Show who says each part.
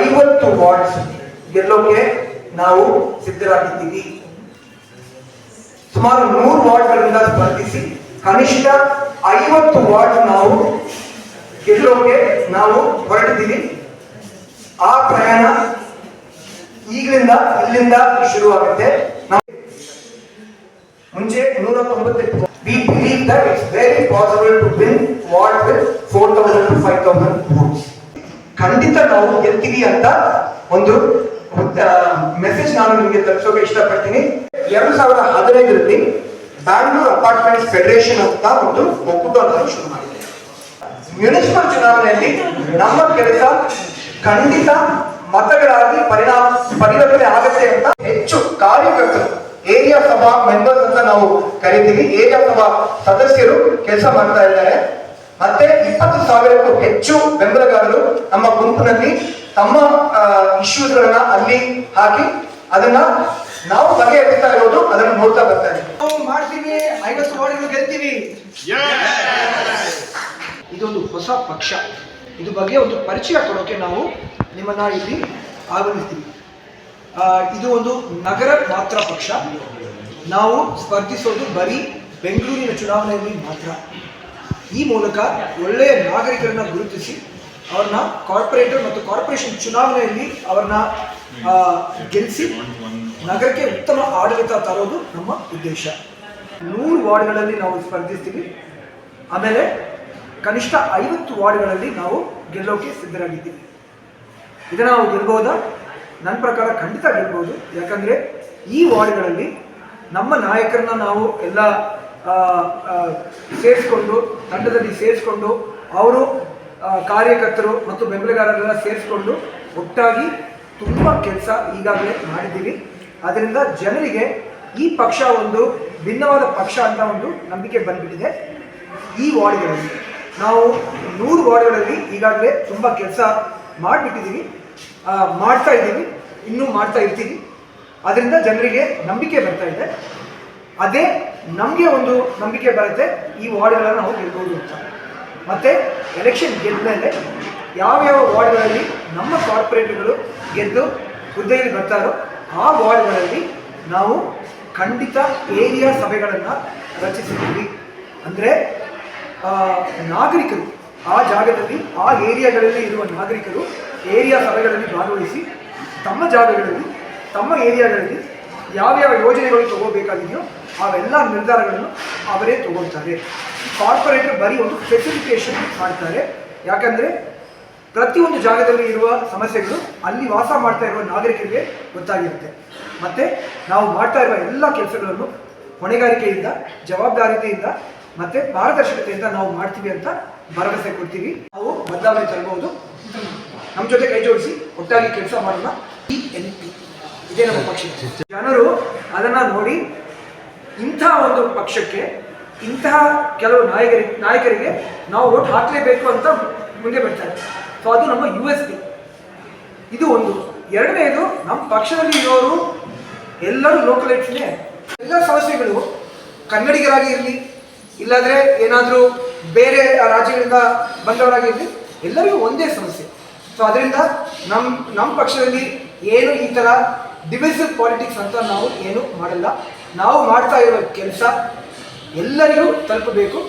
Speaker 1: ಐವತ್ತು ಗೆಲ್ಲೋಕೆ ನಾವು ಸಿದ್ಧರಾಗಿದ್ದೀವಿ. ಸುಮಾರು ನೂರು ವಾರ್ಡ್ಗಳಿಂದ ಸ್ಪರ್ಧಿಸಿ ಕನಿಷ್ಠ ಐವತ್ತು ವಾರ್ಡ್ ನಾವು ಗೆಲ್ಲೋಕೆ ನಾವು ಹೊರಟಿದ್ದೀವಿ. ಆ ಪ್ರಯಾಣ ಈಗಲಿಂದ ಇಲ್ಲಿಂದ ಶುರುವಾಗುತ್ತೆ. ಮುಂಚೆ ನೂರ ತೊಂಬತ್ತೆಂಟು we it's very possible to possible to win ward with four votes five thousand ಖಂಡಿತ ನಾವು ಗೆಲ್ತೀವಿ ಅಂತ ಒಂದು ಮೆಸೇಜ್ ನಾನು ನಿಮಗೆ ತಲುಪಿಸೋಕೆ ಇಷ್ಟಪಡ್ತೀನಿ. ಎರಡು ಸಾವಿರದ ಹದಿನೈದರಲ್ಲಿ ಬ್ಯಾಂಗ್ಳೂರ್ ಅಪಾರ್ಟ್ಮೆಂಟ್ ಫೆಡರೇಷನ್ ಅಂತ ಒಂದು ಒಕ್ಕೂಟವನ್ನು ಶುರು ಮಾಡಿದೆ. ಮ್ಯುನಿಸಿಪಲ್ ಚುನಾವಣೆಯಲ್ಲಿ ನಮ್ಮ ಕೆಲಸ ಖಂಡಿತ ಮತಗಳಾಗಿ ಪರಿಣಾಮ, ಪರಿವರ್ತನೆ ಆಗತ್ತೆ ಅಂತ ಹೆಚ್ಚು ಕಾರ್ಯಕರ್ತರು ಏರಿಯಾ ಸಭಾ ಮೆಂಬರ್ಸ್ ಅಂತ ನಾವು ಕರಿತೀವಿ. ಏರಿಯಾ ಸಭಾ ಸದಸ್ಯರು ಕೆಲಸ ಮಾಡ್ತಾ ಇದ್ದಾರೆ. ಮತ್ತೆ ಇಪ್ಪತ್ತು ಸಾವಿರಕ್ಕೂ ಹೆಚ್ಚು ಬೆಂಬಲಗಾರರು ನಮ್ಮ ಗುಂಪಿನಲ್ಲಿ ತಮ್ಮ ಇಶ್ಯೂಸ್ ಗಳನ್ನ ಅಲ್ಲಿ ಹಾಕಿ ಅದನ್ನ ನಾವು ಬಗೆಹರಿಸ್ತಾ ಇರೋದು ಅದನ್ನು ನೋಡ್ತಾ ಬರ್ತಾ ಇದ್ದೀವಿ. ನಾವು ಮಾಡ್ತೀವಿ ಐವತ್ತು ವಾರ್ಡ್ಗಳು ಗೆಲ್ತೀವಿ. ಇದೊಂದು ಹೊಸ ಪಕ್ಷ. ಇದು ಬಗ್ಗೆ ಒಂದು ಪರಿಚಯ ಕೊಡೋಕೆ ನಾವು ನಿಮ್ಮನ್ನ ಇಲ್ಲಿ ಆಗಮಿಸ್ತೀವಿ. ಇದು ಒಂದು ನಗರ ಮಾತ್ರ ಪಕ್ಷ. ನಾವು ಸ್ಪರ್ಧಿಸೋದು ಬರೀ ಬೆಂಗಳೂರಿನ ಚುನಾವಣೆಯಲ್ಲಿ ಮಾತ್ರ. ಈ ಮೂಲಕ ಒಳ್ಳೆಯ ನಾಗರಿಕರನ್ನ ಗುರುತಿಸಿ ಅವ್ರನ್ನ ಕಾರ್ಪೊರೇಟರ್ ಮತ್ತು ಕಾರ್ಪೊರೇಷನ್ ಚುನಾವಣೆಯಲ್ಲಿ ಅವ್ರನ್ನ ಗೆಲ್ಲಿಸಿ ನಗರಕ್ಕೆ ಉತ್ತಮ ಆಡಳಿತ ತರೋದು ನಮ್ಮ ಉದ್ದೇಶ. ನೂರು ವಾರ್ಡ್ಗಳಲ್ಲಿ ನಾವು ಸ್ಪರ್ಧಿಸ್ತೀವಿ. ಆಮೇಲೆ ಕನಿಷ್ಠ ಐವತ್ತು ವಾರ್ಡ್ಗಳಲ್ಲಿ ನಾವು ಗೆಲ್ಲೋಕೆ ಸಿದ್ಧರಾಗಿದ್ದೀವಿ. ಇದನ್ನು ನಾವು ಗೆಲ್ಬೋದಾ? ನನ್ನ ಪ್ರಕಾರ ಖಂಡಿತ ಗೆಲ್ಬೋದು ಯಾಕಂದರೆ ಈ ವಾರ್ಡ್ಗಳಲ್ಲಿ ನಮ್ಮ ನಾಯಕರನ್ನ ನಾವು ಎಲ್ಲ ಸೇರಿಸ್ಕೊಂಡು, ತಂಡದಲ್ಲಿ ಸೇರಿಸ್ಕೊಂಡು, ಅವರು ಕಾರ್ಯಕರ್ತರು ಮತ್ತು ಬೆಂಬಲಗಾರರೆಲ್ಲ ಸೇರಿಸ್ಕೊಂಡು ಒಟ್ಟಾಗಿ ತುಂಬ ಕೆಲಸ ಈಗಾಗಲೇ ಮಾಡಿದ್ದೀವಿ. ಅದರಿಂದ ಜನರಿಗೆ ಈ ಪಕ್ಷ ಒಂದು ಭಿನ್ನವಾದ ಪಕ್ಷ ಅಂತ ಒಂದು ನಂಬಿಕೆ ಬಂದ್ಬಿಟ್ಟಿದೆ. ಈ ವಾರ್ಡ್ಗಳಲ್ಲಿ ನಾವು ನೂರು ವಾರ್ಡ್ಗಳಲ್ಲಿ ಈಗಾಗಲೇ ತುಂಬ ಕೆಲಸ ಮಾಡಿಬಿಟ್ಟಿದ್ದೀವಿ. ಮಾಡ್ತಾ ಇದ್ದೀವಿ, ಇನ್ನೂ ಮಾಡ್ತಾ ಇರ್ತೀವಿ. ಅದರಿಂದ ಜನರಿಗೆ ನಂಬಿಕೆ ಬರ್ತಾ ಇದೆ. ಅದೇ ನಮಗೆ ಒಂದು ನಂಬಿಕೆ ಬರುತ್ತೆ, ಈ ವಾರ್ಡ್ಗಳನ್ನು ನಾವು ಗೆಲ್ಬೋದು ಅಂತ. ಮತ್ತು ಎಲೆಕ್ಷನ್ ಗೆದ್ದ ಮೇಲೆ ಯಾವ್ಯಾವ ವಾರ್ಡ್ಗಳಲ್ಲಿ ನಮ್ಮ ಕಾರ್ಪೊರೇಟ್ಗಳು ಗೆದ್ದು ಹುದ್ದೆಯಲ್ಲಿ ಬರ್ತಾರೋ ಆ ವಾರ್ಡ್ಗಳಲ್ಲಿ ನಾವು ಖಂಡಿತ ಏರಿಯಾ ಸಭೆಗಳನ್ನು ರಚಿಸಿದ್ದೀವಿ. ಅಂದರೆ ನಾಗರಿಕರು, ಆ ಜಾಗದಲ್ಲಿ, ಆ ಏರಿಯಾಗಳಲ್ಲಿ ಇರುವ ನಾಗರಿಕರು ಏರಿಯಾ ಸಭೆಗಳಲ್ಲಿ ಭಾಗವಹಿಸಿ, ತಮ್ಮ ಜಾಗಗಳಲ್ಲಿ, ತಮ್ಮ ಏರಿಯಾಗಳಲ್ಲಿ ಯಾವ್ಯಾವ ಯೋಜನೆಗಳು ತಗೋಬೇಕಾಗಿದೆಯೋ ಅವೆಲ್ಲ ನಿರ್ಧಾರಗಳನ್ನು ಅವರೇ ತಗೊಳ್ತಾರೆ. ಕಾರ್ಪೊರೇಟರ್ ಬರೀ ಒಂದು ಸ್ಪೆಸಿಫಿಕೇಶನ್ ಮಾಡ್ತಾರೆ. ಯಾಕಂದರೆ ಪ್ರತಿಯೊಂದು ಜಾಗದಲ್ಲಿ ಇರುವ ಸಮಸ್ಯೆಗಳು ಅಲ್ಲಿ ವಾಸ ಮಾಡ್ತಾ ಇರುವ ನಾಗರಿಕರಿಗೆ ಗೊತ್ತಾಗಿರುತ್ತೆ. ಮತ್ತು ನಾವು ಮಾಡ್ತಾ ಇರುವ ಎಲ್ಲ ಕೆಲಸಗಳನ್ನು ಹೊಣೆಗಾರಿಕೆಯಿಂದ, ಜವಾಬ್ದಾರಿತೆಯಿಂದ ಮತ್ತು ಪಾರದರ್ಶಕತೆಯಿಂದ ನಾವು ಮಾಡ್ತೀವಿ ಅಂತ ಭರವಸೆ ಕೊಡ್ತೀವಿ. ನಾವು ಬದಲಾವಣೆ ತರಬಹುದು. ನಮ್ಮ ಜೊತೆ ಕೈ ಜೋಡಿಸಿ, ಒಟ್ಟಾಗಿ ಕೆಲಸ ಮಾಡೋಣ ಟಿ ಎನ್ ಪಿ. ಇದೇ ನಮ್ಮ ಪಕ್ಷ. ಜನರು ಅದನ್ನು ನೋಡಿ, ಇಂಥ ಒಂದು ಪಕ್ಷಕ್ಕೆ ಇಂತಹ ಕೆಲವು ನಾಯಕರಿಗೆ ನಾಯಕರಿಗೆ ನಾವು ಓಟ್ ಹಾಕಲೇಬೇಕು ಅಂತ ಮುಂದೆ ಬರ್ತಾರೆ ಸೊ ಅದು ನಮ್ಮ ಯು ಎಸ್ ಪಿ. ಇದು ಒಂದು. ಎರಡನೇದು ನಮ್ಮ ಪಕ್ಷದಲ್ಲಿ ಇರೋರು ಎಲ್ಲರೂ ಲೋಕಲೈಟ್ಸ್ನೇ, ಎಲ್ಲ ಸಮಸ್ಯೆಗಳು ಕನ್ನಡಿಗರಾಗಿ ಇರಲಿ, ಇಲ್ಲಾಂದರೆ ಏನಾದರೂ ಬೇರೆ ರಾಜ್ಯಗಳಿಂದ ಬಂದವರಾಗಿರಲಿ ಎಲ್ಲರಿಗೂ ಒಂದೇ ಸಮಸ್ಯೆ. ಸೊ ಅದರಿಂದ ನಮ್ಮ ನಮ್ಮ ಪಕ್ಷದಲ್ಲಿ ಏನು ಈ ಥರ ಡಿವಿಸಿವ್ ಪಾಲಿಟಿಕ್ಸ್ ಅಂತ ನಾವು ಏನು ಮಾಡಲ್ಲ. ನಾವು ಮಾಡ್ತಾ ಇರೋ ಕೆಲಸ ಎಲ್ಲರಿಗೂ ತಲುಪಬೇಕು.